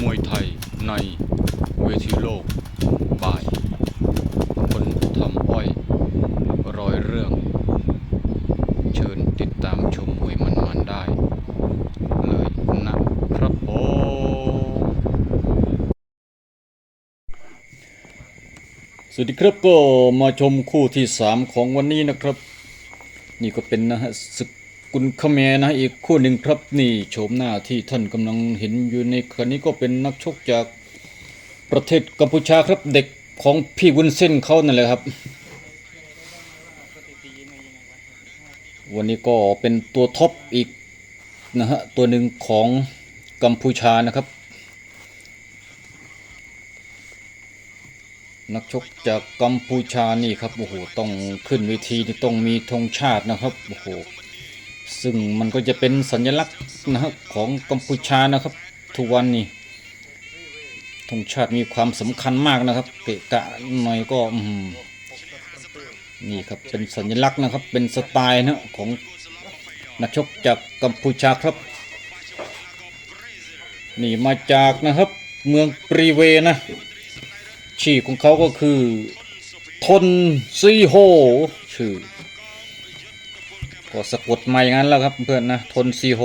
มวยไทยในเวทีโลกบ่าย คนทำอ้อยร้อยเรื่อง เชิญติดตามชมมวยมันๆได้ เลยนะครับผมสวัสดีครับก็มาชมคู่ที่ 3 ของวันนี้นะครับ นี่ก็เป็นนะฮะศึก กุลคเมนะอีกคู่หนึ่งครับนี่โฉมหน้าที่ท่านกำลังเห็นอยู่ในขณะนี้ก็เป็นนักชกจากประเทศกัมพูชาครับเด็กของพี่วุ้นเส้นเขานั่นแหละครับ วันนี้ก็เป็นตัวท็อปอีกนะฮะตัวหนึ่งของกัมพูชานะครับ นักชกจากกัมพูชานี่ครับโอ้โหต้องขึ้นเวทีนี่ต้องมีธงชาตินะครับโอ้โห ซึ่งมันก็จะเป็นสัญลักษณ์นะครับของกัมพูชานะครับ ทุกวันนี้ธงชาติมีความสำคัญมากนะครับ เกะกะหน่อยก็นี่ครับเป็นสัญลักษณ์นะครับ เป็นสไตล์นะของนักชกจากกัมพูชาครับ นี่มาจากนะครับเมืองปรีเวนะชื่อของเขาก็คือทนซีโฮชื่อ ก็สะกดมาอย่างนั้นแล้วครับเพื่อนนะทนซีโฮ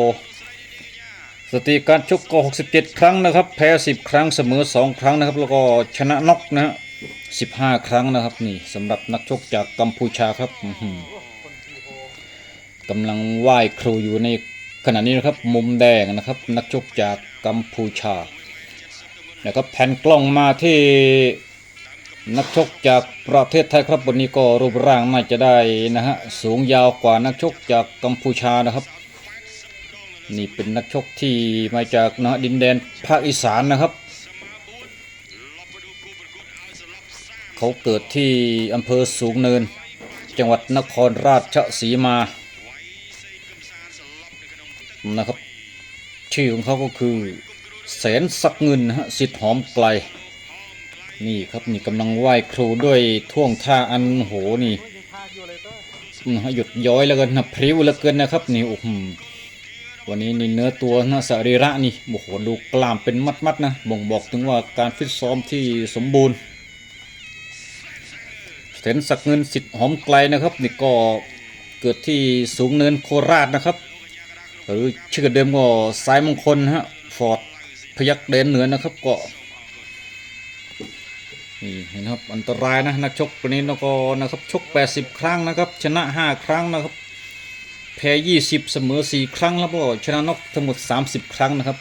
สติการชกก็ 67 ครั้งนะครับ แพ้ 10 ครั้งเสมอ 2 ครั้งนะครับ แล้วก็ชนะน็อกนะฮะ15 ครั้งนะครับนี่สำหรับนักชกจากกัมพูชาครับกำลังไหว้ครูอยู่ในขณะนี้นะครับมุมแดงนะครับ นักชกจากกัมพูชาแล้วก็แผ่นกล้องมาที่ นักชกจากประเทศไทยครับวันนี้ก็รูปร่างน่าจะได้นะฮะสูงยาวกว่านักชกจากกัมพูชานะครับ นี่เป็นนักชกที่มาจากนะดินแดนภาคอีสานนะครับ เขาเกิดที่อำเภอสูงเนิน จังหวัดนครราชสีมานะครับ ชื่อของเขาก็คือแสนสักเงินนะฮะสิทธิ์หอมไกล นี่ครับนี่กำลังไหว้ครูด้วยท่วงท่าอันโหนี่นะฮะหยุดย้อยแล้วกันนะพริ้วเหลือเกินนะครับนี่โอ้โหวันนี้นี่เนื้อตัวนะสรีระนี่โอ้โหดูกล้ามเป็นมัดๆนะบ่งบอกถึงว่าการฟิตซ้อมที่สมบูรณ์แสนสักเงินสิทธิ์หอมไกลนะครับ นี่ก็เกิดที่สูงเนินโคราชนะครับ หรือชื่อเดิมก็สายมงคลฮะฟอร์ดพยักแดนเหนือนะครับก็ นี่เห็นครับอันตรายนะนักชกคนนี้แล้วก็นะครับชก 80 ครั้งนะครับชนะ 5 ครั้งนะครับแพ้20 เสมอ 4 ครั้งแล้วก็ชนะนกทั้งหมด 30 ครั้งนะครับ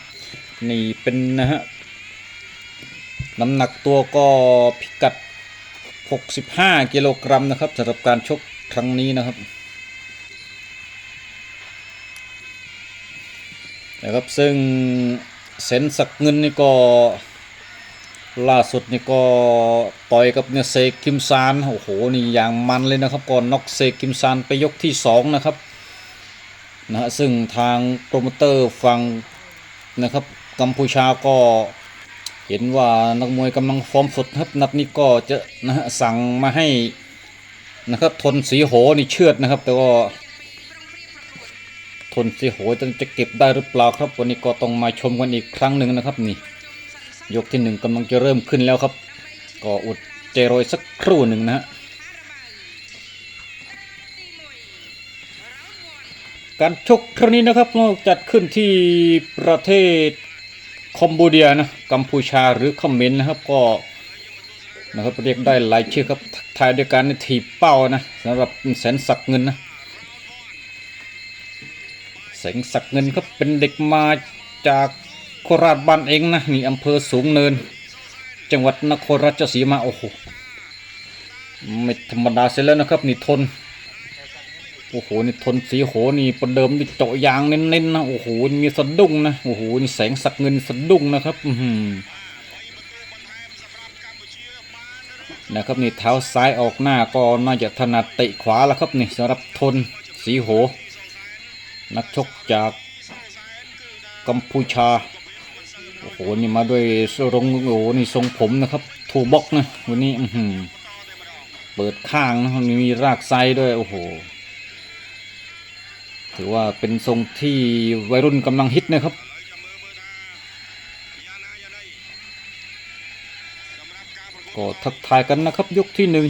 นี่เป็นนะฮะน้ำหนักตัวก็พิกัด 65 กิโลกรัมนะครับสำหรับการชกครั้งนี้นะครับนะครับซึ่งเซนสักเงินนี่ก็ ล่าสุดนี่ก็ต่อยกับเนี่ยเซคิมซานโอ้โหนี่อย่างมันเลยนะครับก่อนน็อกเซคิมซานไปยกที่สองนะครับนะฮะซึ่งทางโปรโมเตอร์ฝั่งนะครับกัมพูชาก็เห็นว่านักมวยกำลังฟอร์มสดครับนัดนี้ก็จะนะฮะสั่งมาให้นะครับทนสีโหนี่เชือดนะครับ แต่ว่าทนสีโหยจะเก็บได้หรือเปล่าครับ วันนี้ก็ต้องมาชมกันอีกครั้งหนึ่งนะครับนี่ ยกที่หนึ่งกำลังจะเริ่มขึ้นแล้วครับ ก็อดใจรอยสักครู่หนึ่งนะฮะการชกครั้งนี้นะครับเราจัดขึ้นที่ประเทศคอมโบเดียนะกัมพูชาหรือเขมรนะครับก็นะครับเรียกได้หลายชื่อครับทักทายด้วยการถีบเป้านะสำหรับแสนศักเงินนะแสงศักเงินครับเป็นเด็กมาจาก โคราชบ้านเองนะนี่อำเภอสูงเนิน จังหวัดนครราชสีมาโอ้โหไม่ธรรมดาเสียแล้วนะครับ นี่ทนโอ้โหนี่ทนสีโหนี่ประเดิมนี่เจาะยางเน้นๆนะโอ้โหนี่มีสะดุ้งนะโอ้โหนี่แสงศักเงินสะดุ้งนะครับ อือหือนะครับนี่เท้าซ้ายออกหน้าก็น่าจะถนัดเตะขวาแล้วครับนี่สำหรับทนสีโห นักชกจากกัมพูชา โอ้โหนี่มาด้วยทรงโอ้โหนี่ทรงผมนะครับทูบ็อกนะวันนี้อืเปิดข้างนะครัมีรากไซด้วยโอ้โหถือว่าเป็นทรงที่วัยรุ่นกำลังฮิตนะครับก็ทักทายกันนะครับยกที่หนึ่ง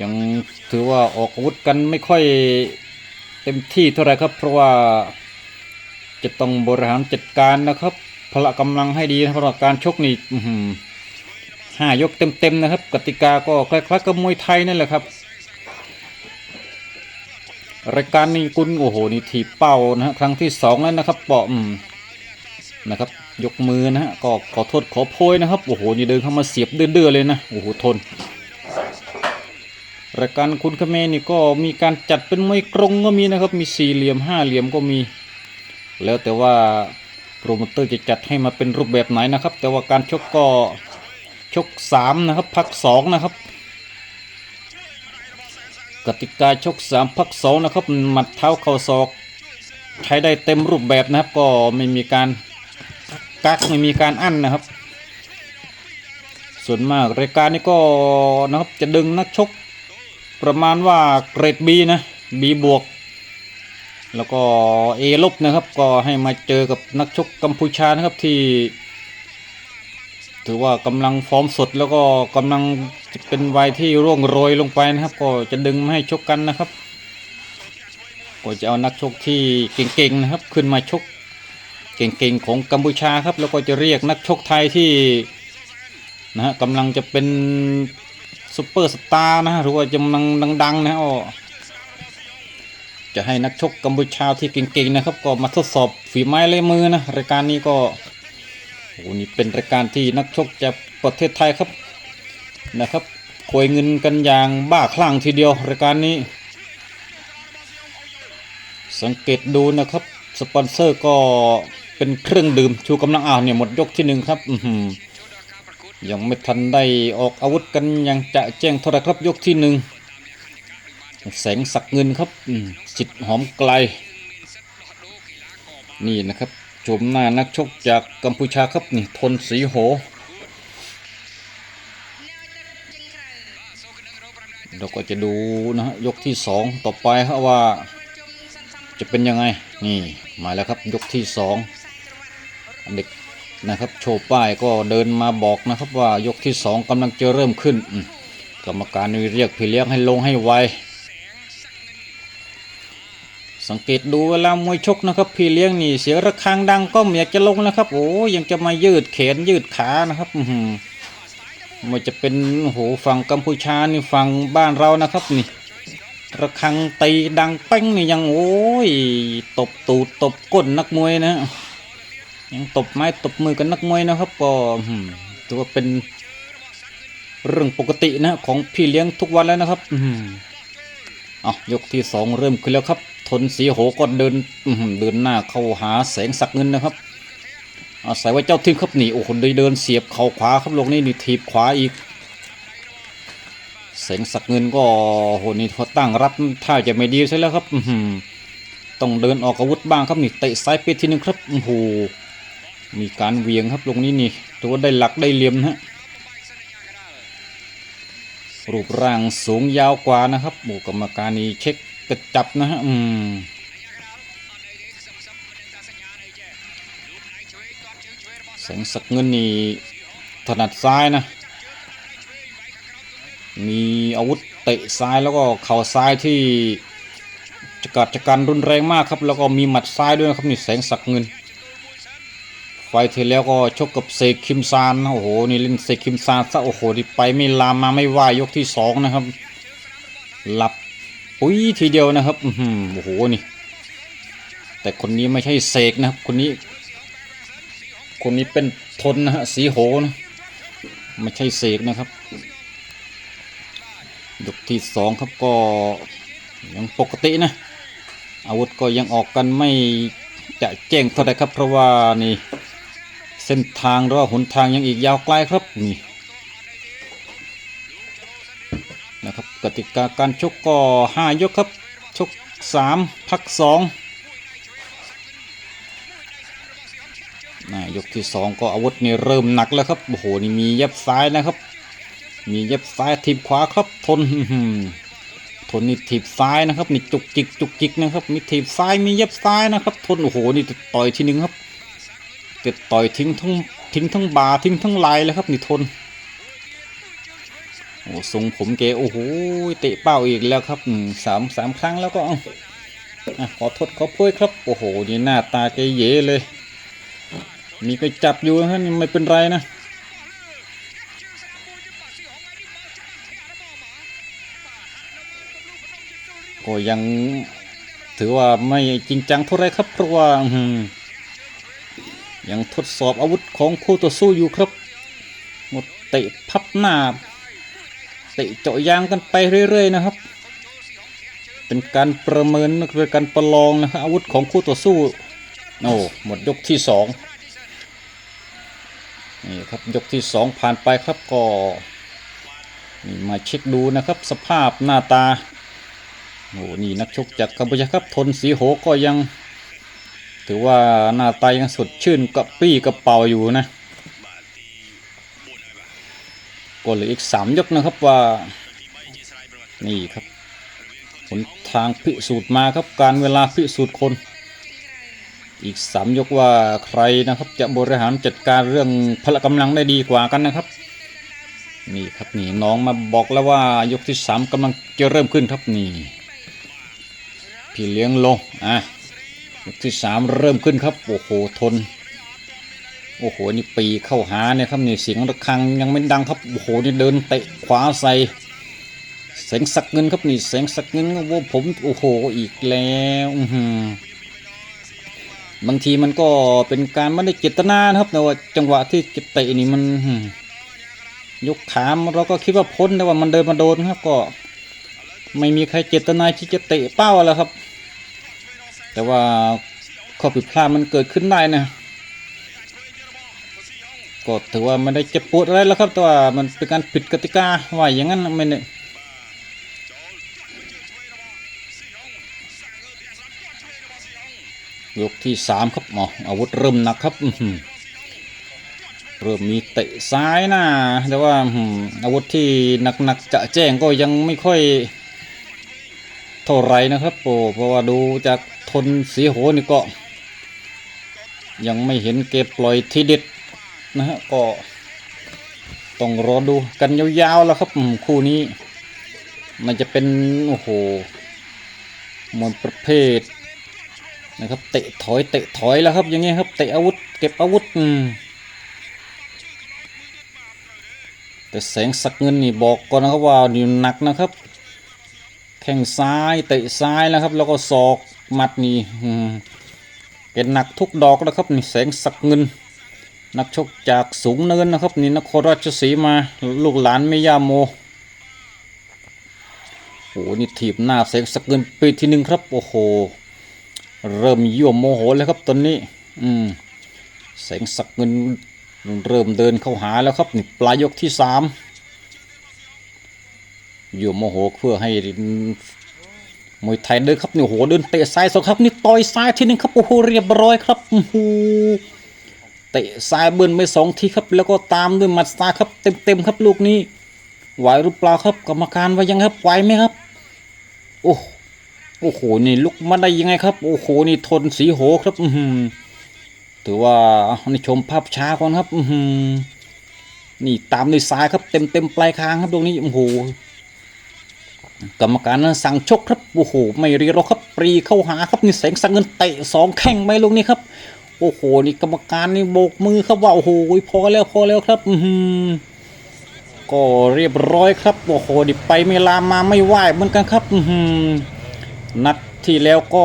ยังถือว่าออกอาวุธกันไม่ค่อยเต็มที่เท่าไรครับ เพราะว่าจะต้องบริหารจัดการนะครับ พละกำลังให้ดีนะเพราะว่าการชกนี่อืห้ายกเต็มๆนะครับ กติกาก็คล้ายๆกับมวยไทยนั่นแหละครับรายการนี้คุณโอ้โหนี่ถีบเป้านะฮะครั้งที่สองแล้วนะครับเปาะอืมนะครับ ยกมือนะฮะก็ขอโทษขอโพยนะครับโอ้โหนี่เดินเข้ามาเสียบเดือๆเลยนะโอ้โหทนรายการคุณคเมนี่ก็มีการจัดเป็นมวยกรงก็มีนะครับ มีสี่เหลี่ยมห้าเหลี่ยมก็มี แล้วแต่ว่า โปรโมเตอร์จะจัดให้มาเป็นรูปแบบไหนนะครับ แต่ว่าการชกก็ชกสามนะครับพักสองนะครับ กติกาชกสามพักสองนะครับหมัดเท้าเข่าศอกใช้ได้เต็มรูปแบบนะครับ ก็ไม่มีการกักไม่มีการอั้นนะครับ ส่วนมากรายการนี้ก็นะครับจะดึงนักชกประมาณว่าเกรด B นะ B บวก แล้วก็ A ลบนะครับ ก็ให้มาเจอกับนักชกกัมพูชานะครับที่ ถือว่ากำลังฟอร์มสดแล้วก็กำลังจะเป็นวัยที่ร่วงโรยลงไปนะครับ ก็จะดึงมาให้ชกกันนะครับ ก็จะเอานักชกที่เก่งๆนะครับ ขึ้นมาชกเก่งๆของกัมพูชาครับ แล้วก็จะเรียกนักชกไทยที่นะฮะกำลังจะเป็นซุปเปอร์สตาร์นะหรือว่าจะมังดัง ๆ นะอ๋อ จะให้นักชกกัมพูชาที่เก่งๆนะครับ ก็มาทดสอบฝีไม้ลายมือนะรายการนี้ก็โอ้นี่เป็นรายการที่นักชกจากประเทศไทยครับนะครับโคยเงินกันอย่างบ้าคลั่งทีเดียวรายการนี้ สังเกตดูนะครับสปอนเซอร์ก็เป็นเครื่องดื่มชูกำลังอ่าวเนี่ยหมดยกที่หนึ่งครับยังไม่ทันได้ออกอาวุธกันยังจะแจ้งเท่าไรครับยกที่หนึ่ง แสงสักเงินครับจิตหอมไกล นี่นะครับชมหน้านักชกจากกัมพูชาครับนี่ทนสีโห เราก็จะดูนะฮะยกที่สองต่อไปครับว่า จะเป็นยังไง นี่มาแล้วครับยกที่สองเด็กนะครับโชว์ป้ายก็เดินมาบอกนะครับว่ายกที่สองกำลังจะเริ่มขึ้น กรรมการนี่เรียกพี่เลี้ยงให้ลงให้ไว สังเกตดูเวลามวยชกนะครับ พี่เลี้ยงนี่เสียงระฆังดังก็ไม่อยากจะลงนะครับ โอ้ยังจะมายืดแขนยืดขานะครับอืมันจะเป็นโอ้โหฝั่งกัมพูชานี่ฝั่งบ้านเรานะครับนี่ระฆังตีดังเป้งนี่ยังโอ้ยตบตูดตบก้นนักมวยนะยังตบไม้ตบมือกันนักมวยนะครับก็ถือว่าเป็นเรื่องปกตินะของพี่เลี้ยงทุกวันแล้วนะครับอืม เอะยกที่สองเริ่มขึ้นแล้วครับ ทนสีโหก็เดินอืมเดินหน้าเข้าหาแสงสักเงินนะครับอาศัยว่าเจ้าทิ้งครับหนีโอ้โหเดินเดินเสียบเข่าขวาครับลงนี่นี่ถีบขวาอีกแสงสักเงินก็โหนี่เขาตั้งรับท่าจะไม่ดีใช่แล้วครับอืมต้องเดินออกอาวุธบ้างครับนี่เตะซ้ายไปทีนึงครับโอ้โหมีการเวียงครับลงนี้นี่ถือว่าได้หลักได้เหลี่ยมนะฮะ รูปร่างสูงยาวกว่านะครับหมู่กรรมการนี่เช็คกระจับนะฮะอืมแสงสักเงินนี่ถนัดซ้ายนะ มีอาวุธเตะซ้ายแล้วก็เข่าซ้ายที่จกัดจกันรุนแรงมากครับ แล้วก็มีหมัดซ้ายด้วยนะครับนี่แสงสักเงิน ไฟที่แล้วก็ชกกับเซคิมซานนะโอ้โหนี่เล่นเซคิมซานซะโอ้โหที่ไปไม่ลามมาไม่ว่ายกที่สองนะครับ หลับปุ้ยทีเดียวนะครับอือหือโอ้โหนี่ แต่คนนี้ไม่ใช่เสกนะครับ คนนี้ คนนี้เป็นทนนะฮะสีโหนะไม่ใช่เสกนะครับยกที่สองครับก็ยังปกตินะ อาวุธก็ยังออกกันไม่จะแจ้งเท่าไหรครับเพราะว่านี่ เส้นทางหรือว่าหนทางยังอีกยาวไกลครับนี่นะครับกติกาการชกก็ห้ายกครับ ชกสามพักสองนะยกที่สองก็อาวุธนี่เริ่มหนักแล้วครับโอ้โหนี่มีเย็บซ้ายนะครับ มีเย็บซ้ายทีบขวาครับทนทนนี่ถีบซ้ายนะครับนี่จุกจิกจุกจิกนะครับมีถีบซ้ายมีเย็บซ้ายนะครับ ทนโอ้โหนี่ต่อยทีหนึ่งครับ เตะต่อยทิ้งทั้งทิ้งทั้งบาทิ้งทั้งลายเลยครับ นี่ทน โอ้ทรงผมเกโอ้โหเตะเป้าอีกแล้วครับสามสามครั้งแล้วก็อะขอโทษขอโพยครับ โอ้โหนี่หน้าตาแกเยเลย มีก็จับอยู่นะไม่เป็นไรนะก็ยังถือว่าไม่จริงจังเท่าไรครับเพราะว่า ยังทดสอบอาวุธของคู่ต่อสู้อยู่ครับหมดเตะพับหน้าเตะเจาะยางกันไปเรื่อย ๆ นะครับ เป็นการประเมินคือการประลองนะครับอาวุธของคู่ต่อสู้โอ้หมดยกที่สองนี่ครับยกที่สองผ่านไปครับก็นี่มาเช็คดูนะครับสภาพหน้าตาโอ้นี่นักชกจากกัมพูชาครับทนสีโหก็ยัง ถือว่าหน้าตายังสดชื่นกับปี้กระเป๋าอยู่นะก็เหลืออีกสามยกนะครับว่า นี่ครับผลทางพิสูจน์มาครับการเวลาพิสูจน์คน อีกสามยกว่าใครนะครับ จะบริหารจัดการเรื่องพละกำลังได้ดีกว่ากันนะครับ นี่ครับนี่น้องมาบอกแล้วว่ายกที่สามกำลังจะเริ่มขึ้นครับนี่พี่เลี้ยงลงอะ ยกที่สามเริ่มขึ้นครับ โอ้โหทน โอ้โหนี่ปีเข้าหาเนี่ยครับนี่เสียงระฆังยังไม่ดังครับโอ้โหนี่เดินเตะขวาใส่แสงสักเงินครับนี่แสงสักเงินโอ้โหผมโอ้โหอีกแล้วบางทีมันก็เป็นการไม่ได้เจตนานะครับแต่ว่าจังหวะที่จะเตะนี่มันยกขามเราก็คิดว่าพ้นแต่ว่ามันเดินมาโดนครับก็ ไม่มีใครเจตนาที่จะเตะเป้าแล้วครับ แต่ว่าข้อผิดพลาดมันเกิดขึ้นได้นะก็ถือว่าไม่ได้เจ็บปวดอะไรแล้วครับแต่ว่ามันเป็นการผิดกติกาว่าอย่างนั้นไม่เนี่ยยกที่สามครับหมออาวุธเริ่มหนักครับเริ่มมีเตะซ้ายนะแต่ว่าอื้อหืออาวุธที่หนักๆจะแจ้งก็ยังไม่ค่อยเท่าไรนะครับโอ้เพราะว่าดูจาก ทนสีโหนี่ก็ ยังไม่เห็นเก็บปล่อยทีเด็ดนะฮะก็ต้องรอดูกันยาวๆแล้วครับคู่นี้ มันจะเป็นโอ้โหมวยประเภทนะครับเตะถอยเตะถอยแล้วครับอย่างเงี้ยครับเตะอาวุธเก็บอาวุธอืมแต่แสงสักเงินนี่บอกก่อนนะครับว่านี่หนักนะครับ แข้งซ้ายเตะซ้ายนะครับ แล้วก็ศอก มัดนี่เก็นหนักทุกดอกนะครับนี่แสงสักเงิน นักชกจากสูงเนินนะครับ นี่นครราชสีมาลูกหลานไม่ย่าโมโอ้โหนี่ถีบหน้าแสงสักเงินปีที่หนึ่งครับโอ้โหเริ่มยั่วโมโหแล้วครับตอนนี้ อืมแสงสักเงินเริ่มเดินเข้าหาแล้วครับนี่ปลายยกที่สามอยู่โมโหเพื่อให้ มวยไทยเดินครับนี่โอ้โหเดินเตะซ้ายสองครับนี่ต่อยซ้ายทีนึงครับโอ้โหเรียบร้อยครับโอ้โหเตะซ้ายเบิ้ลไปสองทีครับ แล้วก็ตามด้วยหมัดซ้ายครับเต็มๆครับลูกนี้ไหวหรือเปล่าครับกรรมการว่ายังครับไหวไหมครับ โอ้โอ้โหนี่ลุกมาได้ยังไงครับ โอ้โหนี่ทนสีโหครับ อืถือว่านี่ชมภาพช้าก่อนครับ อืนี่ตามด้วยซ้ายครับเต็มเต็มๆปลายคางครับตรงนี้โอ้โห กรรมการนั้นสั่งชกครับโอ้โหไม่รีรอครับปรีเข้าหาครับนี่แสงสังเงินเตะสองแข้งไปลงนี่ครับ โอ้โหนี่กรรมการนี่โบกมือครับว่าโอ้โหพอแล้วพอแล้วครับ อืก็เรียบร้อยครับโอ้โหดิไปไม่ลามาไม่ไหวเหมือนกันครับอืนัดที่แล้วก็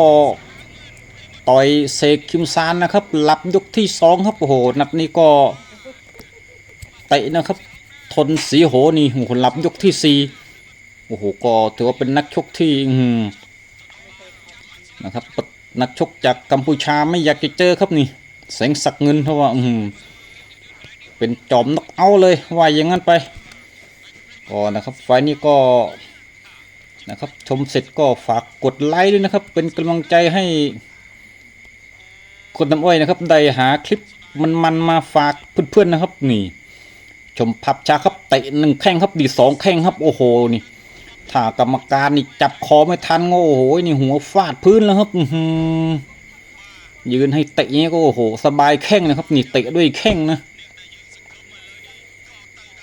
ต่อยเซคิมซานนะครับหลับยกที่สองครับโอ้โหนัดนี้ก็เตะนะครับ ทนสีโหนี่โอ้โหหลับยกที่สี่ โอ้โหก็ถือว่าเป็นนักชกที่นะครับนักชกจากกัมพูชาไม่อยากจะเจอครับนี่แสงสักเงินเพราะว่าเป็นจอมนักเอาเลยว่าอย่างนั้นไปก็นะครับไฟนี้ก็นะครับชมเสร็จก็ฝากกดไลค์ด้วยนะครับ เป็นกำลังใจให้คนน้ำอ้อยนะครับได้หาคลิปมันๆมมาฝากเพื่อนๆนะครับ นี่ ชมพับชาครับเตะหนึ่งแข้งครับดีสองแข้งครับโอ้โหนี่ ถ้ากรรมการนี่จับคอไม่ทันก็โอ้โหนี่หัวฟาดพื้นแล้วครับยืนให้เตะเงี้ยก็โอ้โห สบายแข้งนะครับ นี่เตะด้วยแข้งนะ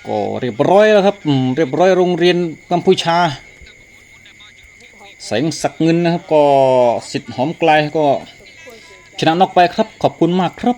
ก็เรียบร้อยแล้วครับเรียบร้อยโรงเรียนกัมพูชาแสงสักเงินนะครับ ก็สิทธิ์หอมไกลก็ชนะนอกไปครับ ขอบคุณมากครับ